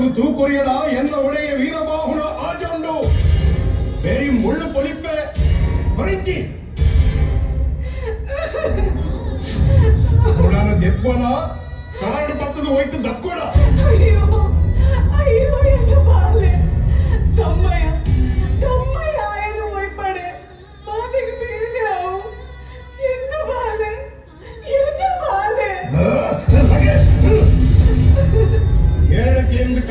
பிறகு தூக்குரியடா என்ன உடைய வீரபாகுல ஆச்சண்டு பெரும் முள்ளு பொலிப்பே. குறிஞ்சி உடான தெப்பனா? காரடு பத்தது ஒய்த்து தக்குடா. ஐயோ ஐயோ என்ன பாடலே தம்மை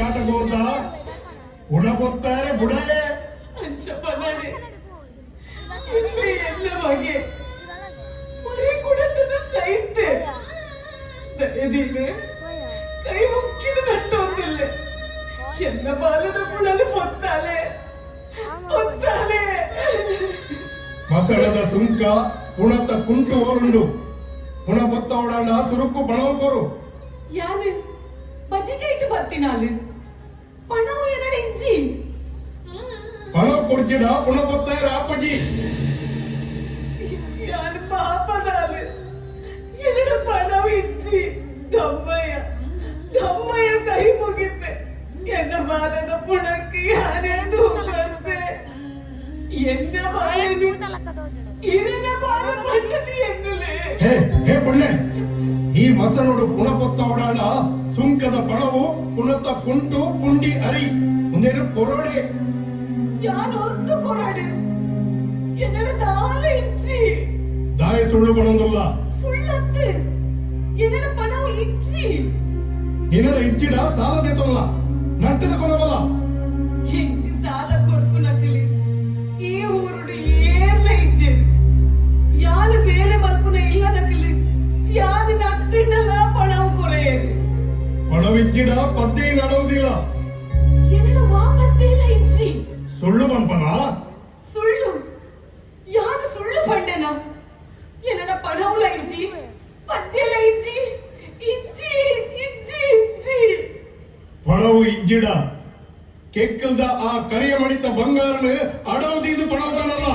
ನಾಟಕವನ್ನ ಉಣಗುತ್ತಾರೆ ಬುಡಲೆ ಎಲ್ಲವಾಗಿ ಸೈತೆ ಸಹಿತೆ. ದಯದಿದೆ ಕೈ ಮುಕ್ಕಿದ ನಟ್ಟೊಂದಿಲ್ಲ. ಎಲ್ಲ ಬಾಲದ ಬುಡಲು ಹೊತ್ತಾಳೆ ಹೊತ್ತಾಳೆ ಮಸಳದ ಸುಂಕ ಉಣತ್ತ ಕುಂಟು ಓರುಂಡು ಉಣ ಬೊತ್ತವಳಣ್ಣ ಸುರುಕು ಬಣವಕೋರು. ಯಾರು ಬಜಿಗೆ ಇಟ್ಟು ಬರ್ತೀನಾಲೆ? பணம் குடிச்சுடா புனபுத்தார் ஆப்பஜி யாரு பாப்பதாலு என்னோட பணம் இச்சி தம்மைய தம்மைய கை முகிப்பே என்ன மாலன புனக்கு யாரே தூக்கற்பே என்ன மாலனு இரண பாத பண்ணது என்னலே ஹே ஹே புள்ள நீ மசனோட குணபொத்தோடானா ಪುಣತ ಪುಂಟು ಪುಂಡಿ ಅರಿ ಒಂದೇನು ಕೊರೋಡೆ ಯಾನ್ ಒಂದು ಕೊರೋಡೆ ಎನ್ನಡ ದಾಲ ಇಚ್ಚಿ ದಾಯ ಸುಳ್ಳು ಪಣಂದಲ್ಲ ಸುಳ್ಳತ್ತೆ ಎನ್ನಡ ಪಣವು ಇಚ್ಚಿ ಎನ್ನಡ ಇಚ್ಚಿಡ ಸಾಲ ದೇತಲ್ಲ ನಟ್ಟದ ಕೊನವಲ್ಲ செலவிச்சிடா பத்தியின் அளவுதிலா என்னடா பத்தியில இஞ்சி? சொல்லு பண்பனா சொல்லு. யாரு சொல்லு பண்டனா? என்னடா படவுல இஞ்சி? பத்தியில இஞ்சி? இஞ்சி இஞ்சி இஞ்சி. படவு இஞ்சிடா. கேட்கல்தா ಆ ಕರಿಯ ಮಣಿತ ಬಂಗಾರನ ಅಡವು ತೀದು ಪಣವದಲ್ಲ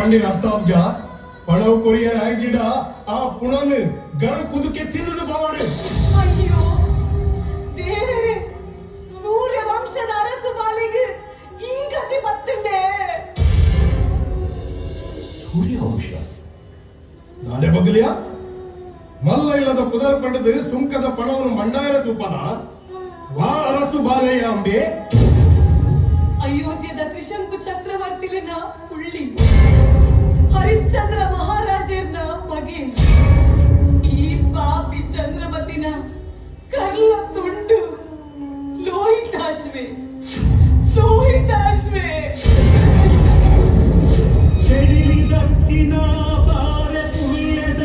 ಪಂಡಿನ ಅರ್ಥಾಬ್ಜ ಪಣವು ಕೊರಿಯರ್ ಆಯ್ಜಿಡ ಆ ಪುಣನು ಗರು ಕುದುಕೆ ತಿನ್ನದು ಬಾವಾಡು. ಅಯ್ಯೋ ದೇವರೇ ಸೂರ್ಯ ವಂಶದ ಅರಸು ಬಾಲಿಗೆ ಈ ಗತಿ ಬತ್ತುಂಡೆ ಸೂರ್ಯವಂಶ? ನಾಳೆ ಬಗಲಿಯ? ಮಲ್ಲ ಇಲ್ಲದ ಪುದರ್ ಪಂಡದು ಸುಂಕದ ಪಣವನ್ನು ಮಂಡಾಯರ ತುಪ್ಪನ? ವಾ ಅರಸು ಬಾಲೆಯ ಅಂಬೆ? ಅಯೋಧ್ಯದ ತ್ರಿಶಂಕು ಚಕ್ರವರ್ತಿಲಿನ ಹುಳ್ಳಿ. ಹರಿಶ್ಚಂದ್ರ ಮಹಾರಾಜರ್ನ ಮಗೆ ಈ ಪಾಪಿ ಚಂದ್ರಮತಿನ ಕರ್ಲ ತುಂಡು ಲೋಹಿತಾಶ್ವೆ ಲೋಹಿತಾಶ್ವೆ చెడిలిదట్టిన బారె పుల్లెద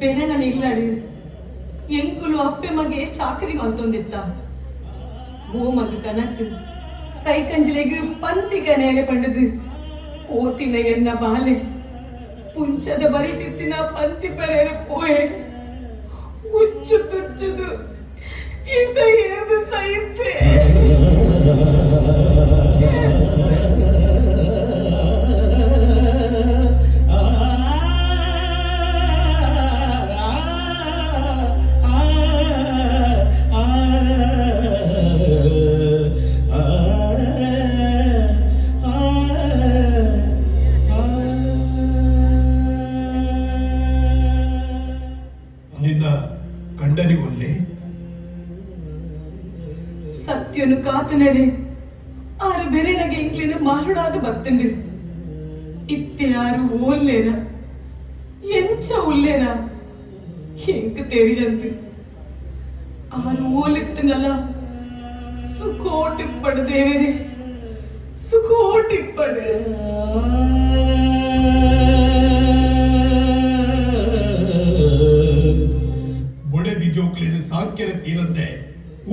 ಬೆನನ ನಿಲ್ಲಡು. ಎಂಕುಲು ಅಪ್ಪೆ ಮಗೆ ಚಾಕರಿ ಮಂತೊಂದಿತ್ತ ಓ ಮಗ ಕನಕ್ ಕೈ ಕಂಜಿಲೆಗೆ ನೇನೆ ಪಂಡದು. ಓತಿನ ಎನ್ನ ಬಾಲೆ. ಪುಂಚದ ಬರಿಟಿತ್ತಿನ ಪಂತಿ ಪರೇರೆ ಪೋಯೆ ಹುಚ್ಚು ತುಚ್ಚುದು. ಈ ಸಹಿ ಸಹಿತೆ ಗಂಡನಿ ಒಲ್ಲೆ ಸತ್ಯನು ಕಾತನರೆ ಆರು ಬೇರೆ ನಗೆ ಇಂಕ್ಲಿನ ಮಾರುಡಾದ ಬತ್ತಂಡು ಇತ್ತೆ ಯಾರು ಓಲ್ಲೇನ ಎಂಚ ಉಲ್ಲೇನ ಎಂಕ್ ತೆರಿದಂತೆ ಆರು ಓಲಿತ್ತನಲ್ಲ ಸುಖೋಟಿಪ್ಪಡು ದೇವರೇ ಸುಖೋಟಿಪ್ಪಡು ಜೋಕ್ಲಿನ ತೀನಂತೆ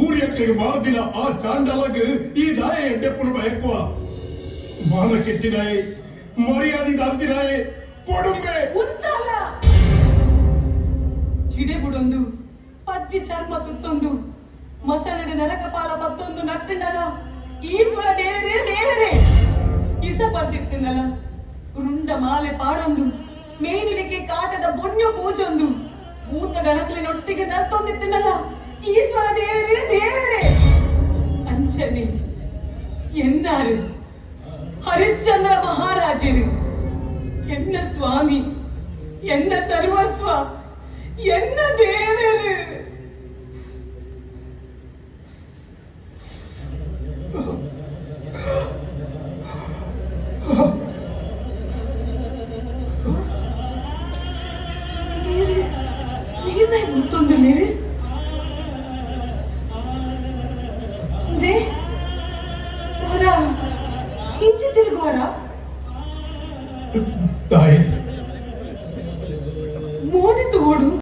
ಊರ್ಯಕ್ಲಿಗೆ ಮಾಡದಿನ ಆ ಚಾಂಡಲಗ ಈ ದಾಯ ಎಡ್ಡೆಪ್ಪನು ಬಯಕುವ ಮಾನ ಕೆತ್ತಿನಾಯಿ ಮರ್ಯಾದಿ ದಾಲ್ತಿನಾಯೆ ಕೊಡುಂಬೆ ಉತ್ತಲ್ಲ. ಚಿಡೆ ಬುಡೊಂದು ಪಜ್ಜಿ ಚರ್ಮ ತುತ್ತೊಂದು ಮಸಣಡೆ ನರಕಪಾಲ ಮತ್ತೊಂದು ನಟ್ಟಂಡಲ ಈಶ್ವರ ದೇವರೇ ದೇವರೇ. ಇಸ ಬಂದಿತ್ತಿನಲ್ಲ ರುಂಡ ಮಾಲೆ ಪಾಡೊಂದು ಮೇನಿಲಿಕ್ಕೆ ಕಾಟದ ಬೊಣ್ಣ ಪೂಜೊಂದು. ಮೂತ ಗಣಕಲಿನೊಟ್ಟಿಗೆ ನರ್ತೊಂದಿತ್ತಿನಲ್ಲ ಈಶ್ವರ ದೇವರೇ ದೇವರೇ ಅಂಚನೆ ಎನ್ನಾರು ಹರಿಶ್ಚಂದ್ರ ಮಹಾರಾಜರು என்ன சுவாமி என்ன சர்வஸ்வா என்ன தேவரு మీరు గుర్తుంది